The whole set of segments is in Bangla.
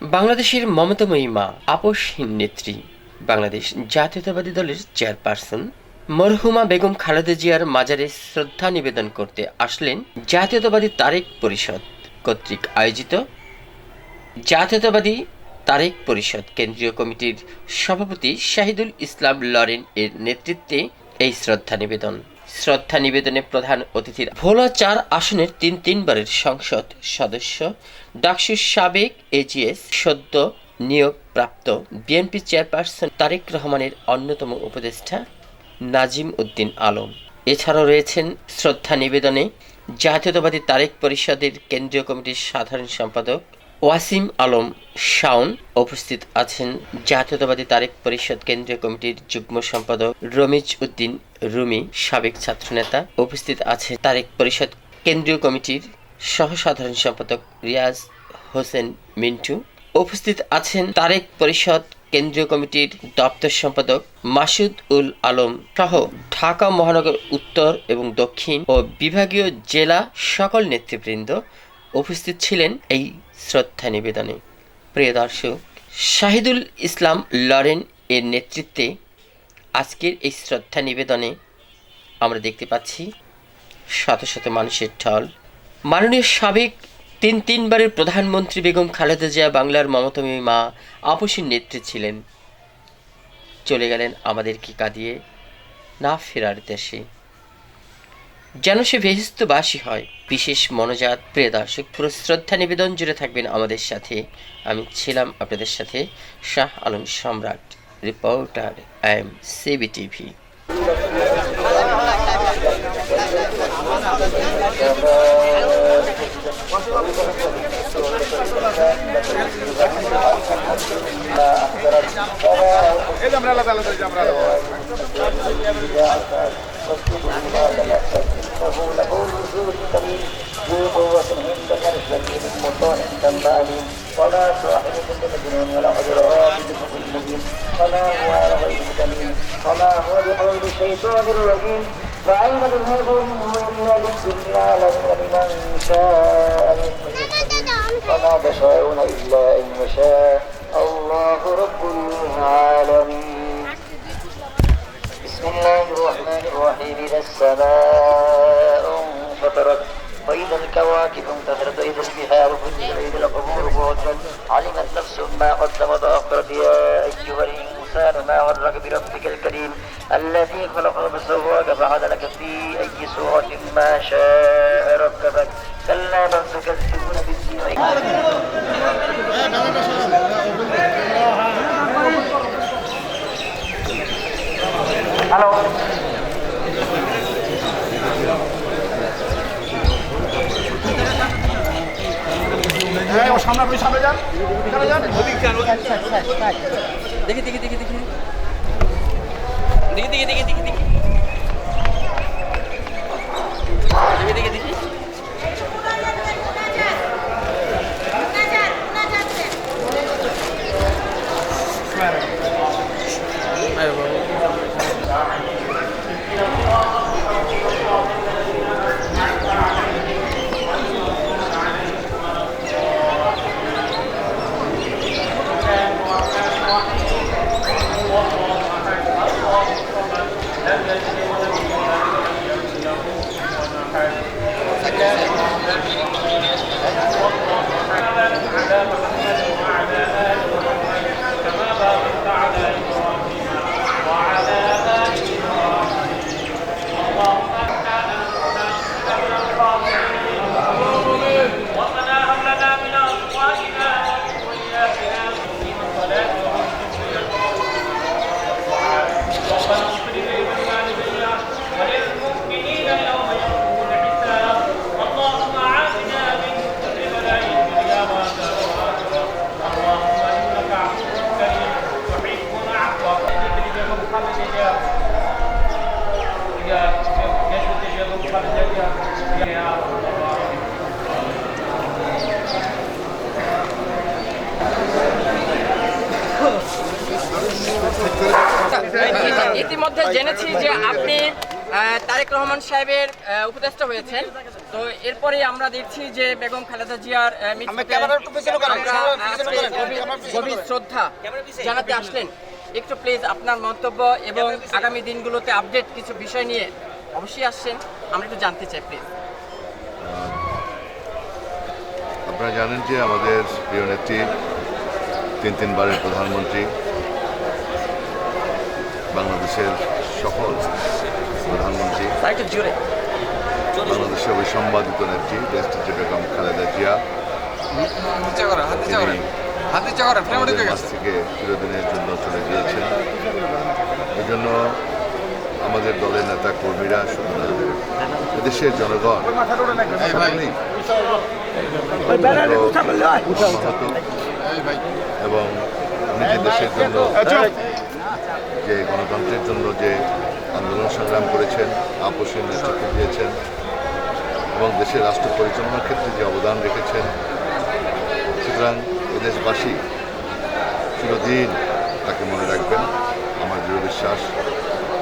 বাংলাদেশের মমতাময়ী মা, আপসহীন নেত্রী, বাংলাদেশ জাতীয়তাবাদী দলের চেয়ারপারসন মরহুমা বেগম খালেদা জিয়ার মাজারে শ্রদ্ধা নিবেদন করতে আসলেন জাতীয়তাবাদী তারেক পরিষদ কর্তৃক আয়োজিত জাতীয়তাবাদী তারেক পরিষদ কেন্দ্রীয় কমিটির সভাপতি শাহিদুল ইসলাম লরেন এর নেতৃত্বে এই শ্রদ্ধা নিবেদন। শ্রদ্ধা নিবেদনে প্রধান অতিথির ভোলা চার আসনের তিন তিনবারের সংসদ সদস্য ডাকসুর সাবেক এজিএস সদ্য নিয়োগ প্রাপ্ত বিএনপি চেয়ারপারসন তারেক রহমানের অন্যতম উপদেষ্টা নাজিম উদ্দিন আলম। এছাড়াও রয়েছেন শ্রদ্ধা নিবেদনে জাতীয়তাবাদী তারেক পরিষদের কেন্দ্রীয় কমিটির সাধারণ সম্পাদক ওয়াসিম আলম শাওন উপস্থিত আছেন জাতীয়তাবাদী তারেক পরিষদ কেন্দ্রীয় কমিটির যুগ্ম সম্পাদক রমিজ উদ্দিন রুমি, সাবেক ছাত্রনেতা উপস্থিত আছে তারেক পরিষদ কেন্দ্রীয় কমিটির সহ সাধারণ সম্পাদক রিয়াজ হোসেন মিন্টু উপস্থিত আছেন তারেক পরিষদ কেন্দ্রীয় কমিটির দপ্তর সম্পাদক মাসুদ উল আলম সহ ঢাকা মহানগর উত্তর এবং দক্ষিণ ও বিভাগীয় জেলা সকল নেতৃবৃন্দ উপস্থিত ছিলেন এই শ্রদ্ধা নিবেদনে। প্রিয় দর্শক, শাহিদুল ইসলাম লরেন এর নেতৃত্বে আজকের এই শ্রদ্ধা নিবেদনে আমরা দেখতে পাচ্ছি শত শত মানুষের ঢল। মাননীয় সাবেক তিন তিনবারের প্রধানমন্ত্রী বেগম খালেদা জিয়া বাংলার মমতাময়ী মা আপসীর নেত্রী ছিলেন। চলে গেলেন আমাদেরকে কাঁদিয়ে না ফেরার দেশে। যেন সে বেহিস্তবাসী হয়। বিশেষ মনোজাত, প্রিয় দর্শক, পুরো শ্রদ্ধা নিবেদন জুড়ে থাকবেন আমাদের সাথে। আমি ছিলাম আপনাদের সাথে Shah Alam Samrat, reporter M CB TV واسجد عنا لنفسك انه له نزول كريم ذو قوة عند العرش مكين مطاع ثم أليم ولا صاحبكم بمجنون ولا قد رابطكم بالمبين وما هو على غير كريم وما هو بقول الشيطان الرجيم فأين منه إلا للسر العالمين ولمن شاء فما تشاءون إلا أن يشاء الله رب العالمين بسم الله الرحمن الرحيم. إذا السماء انفطرت وإذا الكواكب انتثرت وإذا البحار فجرت وإذا القبور بعثرت علمت نفس ما قدمت وأخرت يا أيها الإنسان ما غرك بربك الكريم الذي خلقك فسواك فعدلك في أي سورة ما شاء ركبك. كلا بل تكذبون بالدين hello সামনে আপনি সামনে যান। এখানে যান। দেখি দেখি দেখি দেখি। দেখি দেখি দেখি দেখি। দেখি দেখি দেখি। দেখি জেনেছি যে আপনি তারেক রহমান সাহেবের উপদেষ্টা হয়েছেন। তো এরপরে আমরা দেখছি যে বেগম খালেদা জিয়ার গভীর শ্রদ্ধা জানাতে আসলেন। একটু প্লিজ আপনার মন্তব্য এবং আগামী দিনগুলোতে আপডেট কিছু বিষয় নিয়ে অবশ্যই আসছেন। আমরা একটু জানতে চাই প্লিজ আপনারা জানেন যে আমাদের প্রিয় নেত্রী তিন তিনবারের প্রধানমন্ত্রী বাংলাদেশের সফল প্রধানমন্ত্রী বাংলাদেশের ওই অবিসম্বাদিত নেত্রী দেশটিতে বেগম খালেদা জিয়া মাঝ থেকে চিরদিনের জন্য চলে গিয়েছেন। এই জন্য আমাদের দলের নেতা কর্মীরা শুধু না এদেশের জনগণ এবং নিজের দেশের জন্য যে গণতন্ত্রের জন্য যে আন্দোলন সংগ্রাম করেছেন, আপোষের নেতৃত্ব দিয়েছেন এবং দেশের রাষ্ট্র পরিচালনার ক্ষেত্রে যে অবদান রেখেছেন, সুতরাং এদেশবাসী চিরদিন তাকে মনে রাখবেন, আমার দৃঢ় বিশ্বাস।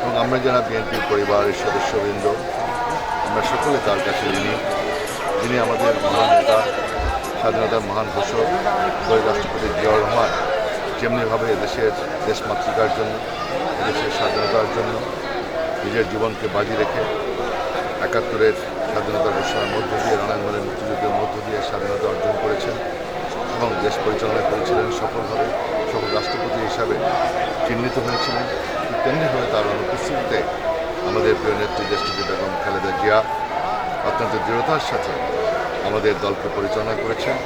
এবং আমরা যারা বিএনপির পরিবারের সদস্যবৃন্দ, আমরা সকলে তার কাছে ঋণী। যিনি আমাদের মহান নেতা, স্বাধীনতার মহান ঘোষক রাষ্ট্রপতি জিয়াউর রহমান, যেমনিভাবে এদেশের দেশমাতৃকার জন্য। এদেশের স্বাধীনতার জন্য নিজের জীবনকে বাজি রেখে একাত্তরের স্বাধীনতা ঘোষণার মধ্য দিয়ে, রণাঙ্গনের মুক্তিযুদ্ধের মধ্য দিয়ে স্বাধীনতা অর্জন করেছেন এবং দেশ পরিচালনা করেছিলেন সফলভাবে, সফল রাষ্ট্রপতি হিসাবে চিহ্নিত হয়েছিলেন। তেমনিভাবে তার অনুপস্থিতিতে আমাদের প্রিয় নেত্রী দেশটিতে বেগম খালেদা জিয়া অত্যন্ত দৃঢ়তার সাথে আমাদের দলকে পরিচালনা করেছেন,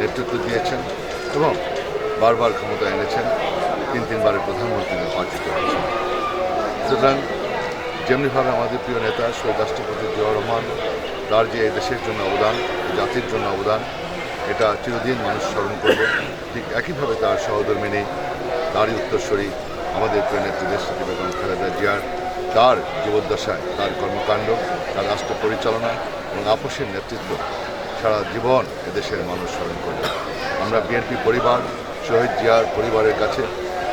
নেতৃত্ব দিয়েছেন এবং বারবার ক্ষমতা এনেছেন। তিন তিনবারের প্রধানমন্ত্রী নির্বাচিত হয়েছেন। সুতরাং যেমনিভাবে আমাদের প্রিয় নেতা শহীদ রাষ্ট্রপতি জিয়াউর রহমান, তার যে এই দেশের জন্য অবদান জাতির জন্য অবদান, এটা চিরদিন মানুষ স্মরণ করবে। ঠিক একইভাবে তার সহধর্মিনী তারই উত্তরস্বরী আমাদের প্রিয় নেত্রী দেশটি বেগম খালেদা জিয়ার, তার জীবদ্দশায়, তার কর্মকাণ্ড, তার রাষ্ট্র পরিচালনা এবং আপোষের নেতৃত্ব সারা জীবন এদেশের মানুষ স্মরণ করবে। আমরা বিএনপি পরিবার, শহীদ জিয়ার পরিবারের কাছে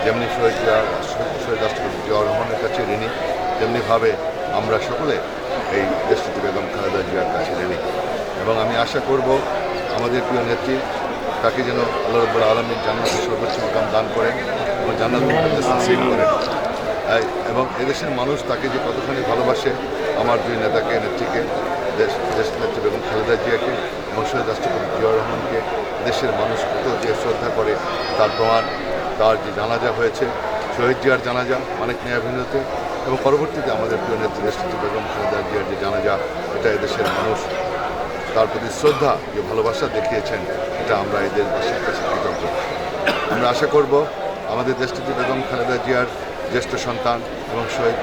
যেমনি শহীদ শহীদ রাষ্ট্রপতি জিয়াউর রহমানের কাছে ঋণী, তেমনিভাবে আমরা সকলে এই দেশটিতে বেগম খালেদা জিয়ার কাছে ঋণী। এবং আমি আশা করব আমাদের প্রিয় নেত্রী তাকে যেন আল্লাহ রব্বুল আলমীর জান্নাতের সর্বোচ্চ মকাম দান করেন এবং জান্নাত নসিব করেন। এবং এদেশের মানুষ তাকে যে কতখানি ভালোবাসে, আমার দুই নেতাকে, নেত্রীকে, দেশ দেশ নেত্রী বেগম খালেদা জিয়াকে এবং শহীদ রাষ্ট্রপতি জিয়াউর রহমানকে, দেশের মানুষ কত যে শ্রদ্ধা করে তার প্রমাণ তার যে জানাজা হয়েছে, শহীদ জিয়ার জানাজা অনেক ন্যায়াভিন্নতে এবং পরবর্তীতে আমাদের প্রিয় নেত্রী দেশটিতে বেগম খালেদা জিয়ার যে জানাজা, এটা এদেশের মানুষ তার প্রতি শ্রদ্ধা, যে ভালোবাসা দেখিয়েছেন, এটা আমরা এই দেশবাসীর কাছে কৃতজ্ঞ। আমরা আশা করব আমাদের দেশটিতে বেগম খালেদা জিয়ার জ্যেষ্ঠ সন্তান এবং শহীদ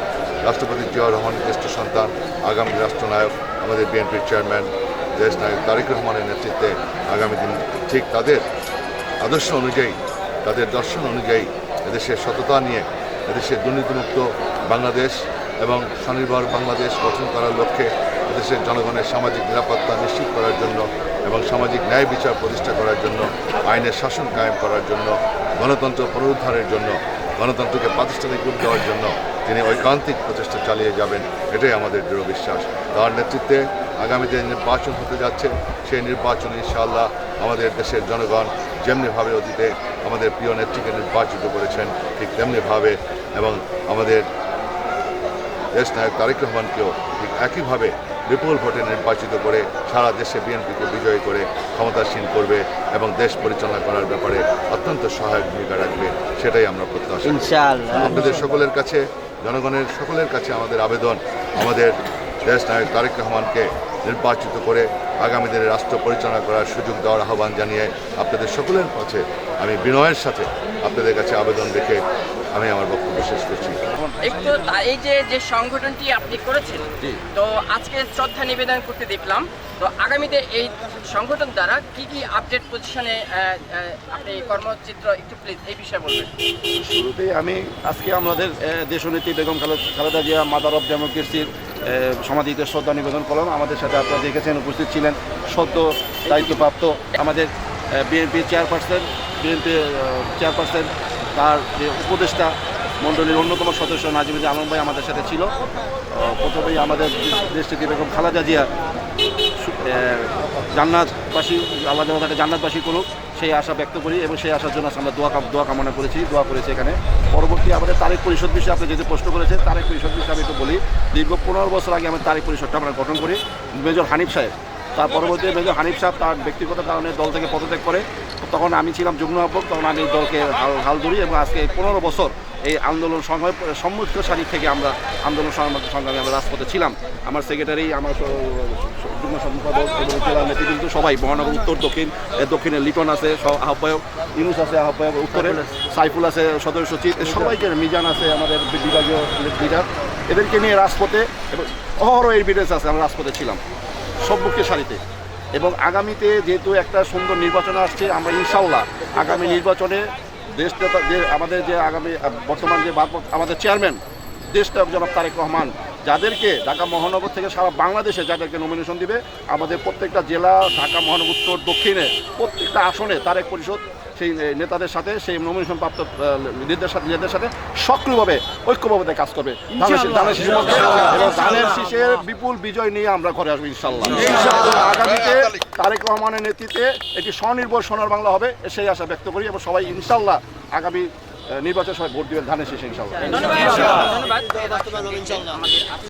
রাষ্ট্রপতি জিয়াউর রহমানের জ্যেষ্ঠ সন্তান, আগামী রাষ্ট্রনায়ক, আমাদের বিএনপির চেয়ারম্যান দেশ নায়ক তারেক রহমানের নেতৃত্বে আগামী দিন ঠিক তাদের আদর্শ অনুযায়ী তাদের দর্শন অনুযায়ী এদেশের সততা নিয়ে এদেশের দুর্নীতিমুক্ত বাংলাদেশ এবং স্বনির্ভর বাংলাদেশ গঠন করার লক্ষ্যে এদেশের জনগণের সামাজিক নিরাপত্তা নিশ্চিত করার জন্য এবং সামাজিক ন্যায় বিচার প্রতিষ্ঠা করার জন্য, আইনের শাসন কায়েম করার জন্য, গণতন্ত্র পুনরুদ্ধারের জন্য, গণতন্ত্রকে প্রাতিষ্ঠানিক রূপ দেওয়ার জন্য তিনি ঐকান্তিক প্রচেষ্টা চালিয়ে যাবেন, এটাই আমাদের দৃঢ় বিশ্বাস। তার নেতৃত্বে আগামী যে নির্বাচন হতে যাচ্ছে, সেই নির্বাচন ইনশাআল্লাহ আমাদের দেশের জনগণ যেমনিভাবে অতীতে আমাদের প্রিয় নেত্রীকে নির্বাচিত করেছেন ঠিক তেমনিভাবে এবং আমাদের দেশ নায়ক তারেক রহমানকেও ঠিক একইভাবে বিপুল ভোটে নির্বাচিত করে সারা দেশে বিএনপিকে বিজয়ী করে ক্ষমতাসীন করবে এবং দেশ পরিচালনা করার ব্যাপারে অত্যন্ত সহায়ক ভূমিকা রাখবে সেটাই আমরা প্রত্যাশা আপনাদের সকলের কাছে জনগণের সকলের কাছে আমাদের আবেদন আমাদের দেশ নায়ক তারেক রহমানকে নির্বাচিত করে আগামী দিনে রাষ্ট্র পরিচালনা করার সুযোগ দেওয়ার আহ্বান জানিয়ে আপনাদের সকলের কাছে আমি বিনয়ের সাথে আপনাদের কাছে আবেদন রেখে আমি আমার বক্তব্য শেষ করছি। একটু তা- এই যে যে সংগঠনটি আপনি করেছেন তো আজকে শ্রদ্ধা নিবেদন করতে দেখলাম তো আগামীতে এই সংগঠন দ্বারা কি কি আপডেট পজিশনে আপনি কর্মচিত্র একটু প্লিজ এই বিষয়ে বলবেন। শুরুতেই আমি আজকে আমাদের দেশনেত্রী বেগম খালেদ জিয়া মাদার অফ ডেমোক্রেসির সমাধিতে শ্রদ্ধা নিবেদন করলাম। আমাদের সাথে আপনারা দেখেছেন, উপস্থিত ছিলেন সদ্য দায়িত্বপ্রাপ্ত আমাদের বিএনপি চেয়ারপারসন বিএনপি চেয়ারপারসন, তার যে উপদেষ্টা মণ্ডলীর অন্যতম সদস্য নাজিমুদ্দিন আলম ভাই আমাদের সাথে ছিল। প্রথমেই আমাদের দেশটিতে বেগম খালেদা জিয়া জান্নাতবাসী তাকে জান্নাতবাসী করুক। সেই আশা ব্যক্ত করি এবং সেই আশার জন্য আমরা দোয়া দোয়া কামনা করেছি, দোয়া করেছি এখানে। পরবর্তী আমাদের তারিখ পরিষদ বিষয়ে আপনি যেহেতু প্রশ্ন করেছেন তারিখ পরিষদ বিষয়ে আমি একটু বলি, দীর্ঘ পনেরো বছর আগে আমি তারিখ পরিষদটা আমরা গঠন করি, মেজর হানিফ সাহেব। তার পরবর্তী মেজর হানিফ সাহেব তার ব্যক্তিগত কারণে দল থেকে পদত্যাগ করে, তখন আমি ছিলাম যুগ্ম আহ্বক, তখন আমি দলকে হাল হাল ধরি এবং আজকে পনেরো বছর এই আন্দোলন সংগ্রামে সম্মুখ সারি থেকে আমরা আন্দোলন সংগ্রামে আমরা রাজপথে ছিলাম। আমার সেক্রেটারি আমার যুগ্ম সম্পাদক এবং জেলা নেতৃবৃন্দ সবাই মহানগর উত্তর দক্ষিণ দক্ষিণে লিটন আছে সহ- আহ্বায়ক ইউনুস আছে আহ্বায়ক উত্তরে সাইফুল আছে। সদস্য সচিব সবাইকে মিজান আছে আমাদের বিভাগীয় লিডার এদেরকে নিয়ে রাজপথে এবং অহরহ এভিডেন্স আছে আমরা রাজপথে ছিলাম সম্মুখের সারিতে। এবং আগামীতে যেহেতু একটা সুন্দর নির্বাচন আসছে আমরা ইনশাল্লাহ আগামী নির্বাচনে দেশটা যে আমাদের যে আগামী বর্তমান যে আমাদের চেয়ারম্যান দেশটা জনাব তারেক রহমান যাদেরকে ঢাকা মহানগর থেকে সারা বাংলাদেশে যাদেরকে নমিনেশন দিবে আমাদের প্রত্যেকটা জেলা ঢাকা মহানগর উত্তর দক্ষিণে প্রত্যেকটা আসনে তারেক পরিষদ সেই নেতাদের সাথে সেই নমিনেশন প্রাপ্ত নেতাদের সাথে নেতাদের সাথে সক্রিয়ভাবে ঐক্যভাবে কাজ করবে। ধানের শীষ- শীষের বিপুল বিজয় নিয়ে আমরা ঘরে আসব ইনশাল্লাহ। আগামীতে তারেক রহমানের নেতৃত্বে একটি স্বনির্ভর সোনার বাংলা হবে সেই আশা ব্যক্ত করি এবং সবাই ইনশাল্লাহ আগামী নির্বাচন সবাই ভোট দিবেন ধানের শেষে ইনশাল্লাহ